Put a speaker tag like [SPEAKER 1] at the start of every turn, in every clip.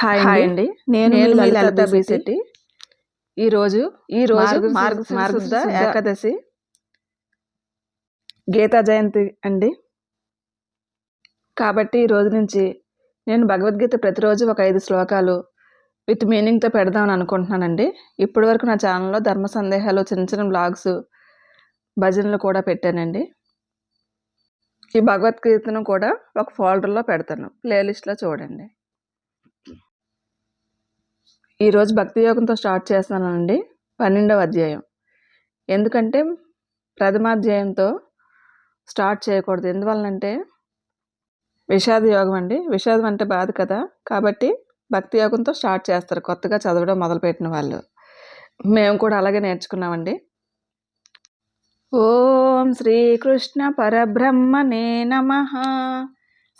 [SPEAKER 1] Hi
[SPEAKER 2] hi
[SPEAKER 1] అండి.
[SPEAKER 2] నేను మీ లలిత బీసెట్టి ఈరోజు
[SPEAKER 1] ఈ రోజు
[SPEAKER 2] మార్గశిర-
[SPEAKER 1] మార్గశిర
[SPEAKER 2] మార్గశిర
[SPEAKER 1] శుద్ధ
[SPEAKER 2] ఏకాదశి. గీతా జయంతి అండి. కాబట్టి ఈ రోజు నుంచి నేను భగవద్గీత ప్రతిరోజు ఒక ఐదు శ్లోకాలు విత్ మీనింగ్తో పెడదామని అనుకుంటున్నానండి. ఇప్పటి వరకు నా ఛానల్లో ధర్మ సందేహాలు చిన్న చిన్న బ్లాగ్స్ భజనలు కూడా పెట్టానండి. ఈ భగవద్గీతను కూడా ఒక ఫోల్డర్లో పెడతాను. ప్లేలిస్ట్లో చూడండి. ఈరోజు భక్తి యోగంతో స్టార్ట్ చేస్తున్నానండి. పన్నెండవ అధ్యాయం. ఎందుకంటే ప్రథమాధ్యాయంతో స్టార్ట్ చేయకూడదు. ఎందువల్లంటే విషాద యోగం అండి. విషాదం అంటే బాధ కదా. కాబట్టి భక్తి యోగంతో స్టార్ట్ చేస్తారు. కొత్తగా చదవడం మొదలుపెట్టిన వాళ్ళు. మేము కూడా అలాగే నేర్చుకున్నామండి. ఓం శ్రీకృష్ణ పరబ్రహ్మణే నమ.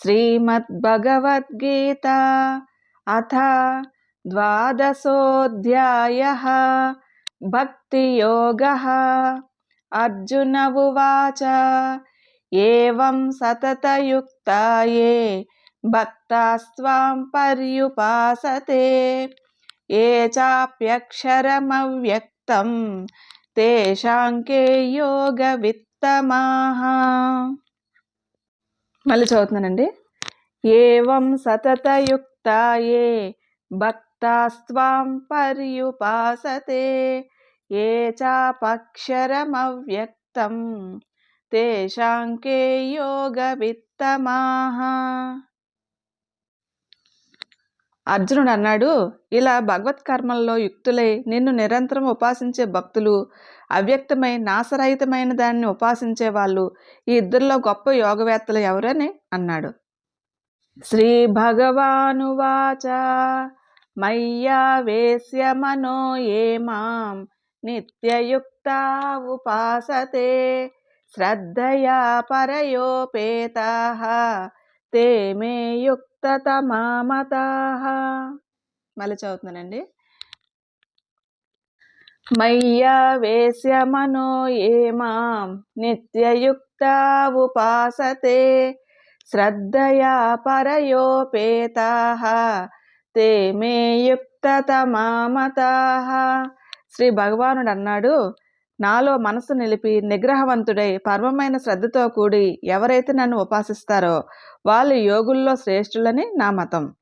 [SPEAKER 2] శ్రీమద్భగవద్గీత అథ द्वादशोऽध्यायः भक्तियोगः अर्जुन उवाच एवं सततयुक्ता ये भक्तास्त्वां पर्युपासते ये चाप्यक्षरमव्यक्तं तेषां के योगवित्तमाः మళ్ళీ చదువుతున్నానండి ఏవం సతతయుక్తాయే భక్తాస్త్వాం పర్యుపాసతే ఏ చాపక్షరమవ్యక్తం తేషాంకే యోగవిత్తమాహ అర్జునుడు అన్నాడు ఇలా భగవత్ కర్మల్లో యుక్తులై నిన్ను నిరంతరం ఉపాసించే భక్తులు అవ్యక్తమై నాశరహితమైన దాన్ని ఉపాసించే వాళ్ళు ఈ ఇద్దరిలో గొప్ప యోగవేత్తలు ఎవరని అన్నాడు. శ్రీ భగవానువాచ మయ్యావేశ్య మనో ఏ మాం? నిత్యయుక్తా ఉపాసతే శ్రద్ధయా పరయోపేతా తే మే యుక్తతమామతా మళ్ళీ చదువుతున్నానండి. మయ్యావేశ్య మనో ఏ మాం? నిత్యయుక్తా ఉపాసతే శ్రద్ధయా పరయోపేతా తే మే యుక్తతమామతా. శ్రీ భగవానుడు అన్నాడు నాలో మనసు నిలిపి నిగ్రహవంతుడై పర్వమైన శ్రద్ధతో కూడి ఎవరైతే నన్ను ఉపాసిస్తారో వాళ్ళు యోగుల్లో శ్రేష్ఠులని నా మతం.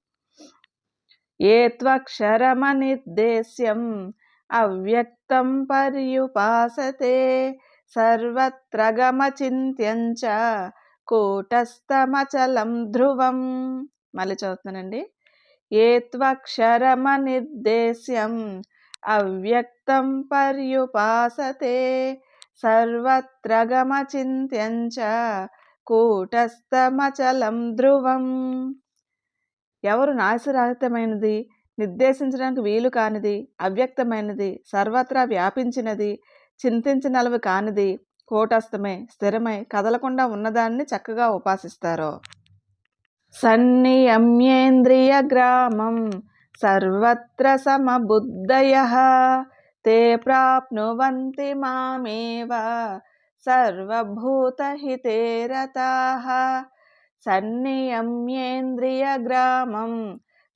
[SPEAKER 2] ఏ త్వక్షరమనిర్దేశ్యం అవ్యక్తం పర్యుపాసతే సర్వత్రగమచింత్యంచ కూటస్థమచలం ధ్రువం. మళ్ళీ చదువుతున్నానండి. ఏ త్వక్షరమనిర్దేశ్యం అవ్యక్తం పర్యుపాసతే సర్వత్ర గమచింత్యంచ కూటస్థమచలం ధ్రువం. ఎవరు నాశరహితమైనది నిర్దేశించడానికి వీలు కానిది అవ్యక్తమైనది సర్వత్రా వ్యాపించినది చింతించనలవి కానిది కూటస్థమే స్థిరమై కదలకుండా ఉన్నదాన్ని చక్కగా ఉపాసిస్తారో. సన్నియమ్యేంద్రియగ్రామం సర్వత్ర సమబుద్ధయ తే ప్రాప్నువంతి మామేవ సర్వభూతహితే రతాః సన్నియమ్యేంద్రియ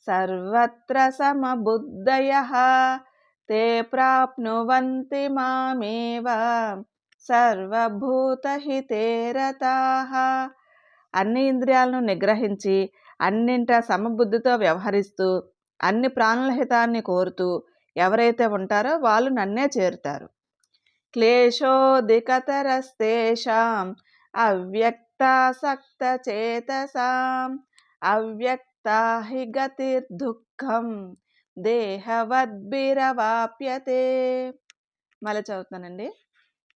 [SPEAKER 2] సర్వత్ర సమబుద్ధయ తే ప్రాప్నువంతి మామేవ సర్వభూతహితే రతాః అన్ని ఇంద్రియాలను నిగ్రహించి అన్నింటా సమబుద్ధితో వ్యవహరిస్తూ అన్ని ప్రాణుల హితాన్ని కోరుతూ ఎవరైతే ఉంటారో వాళ్ళు నన్నే చేరుతారు. క్లేశోదికతరస్తేషాం అవ్యక్తాసక్త చేతసాం అవ్యక్తా గతిర్దుఃఖం దేహవద్భిరవాప్యతే. మళ్ళీ చదువుతానండి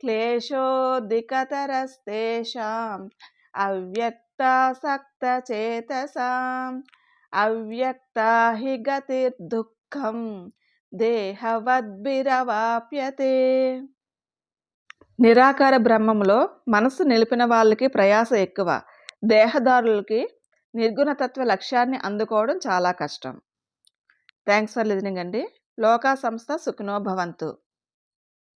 [SPEAKER 2] క్లేశోదికతరస్తేషాం అవ్యక్తాసక్త చేతసాం అవ్యక్తా హి గతిర్దుఃఖం దేహవద్భిరవాప్యతే. నిరాకార బ్రహ్మములో మనసు నిలిపిన వాళ్ళకి ప్రయాస ఎక్కువ. దేహదారులకి నిర్గుణతత్వ లక్ష్యాన్ని అందుకోవడం చాలా కష్టం. థ్యాంక్స్ ఫర్ లిజనింగ్ అండి. లోకా సంస్థ సుఖినో భవంతు.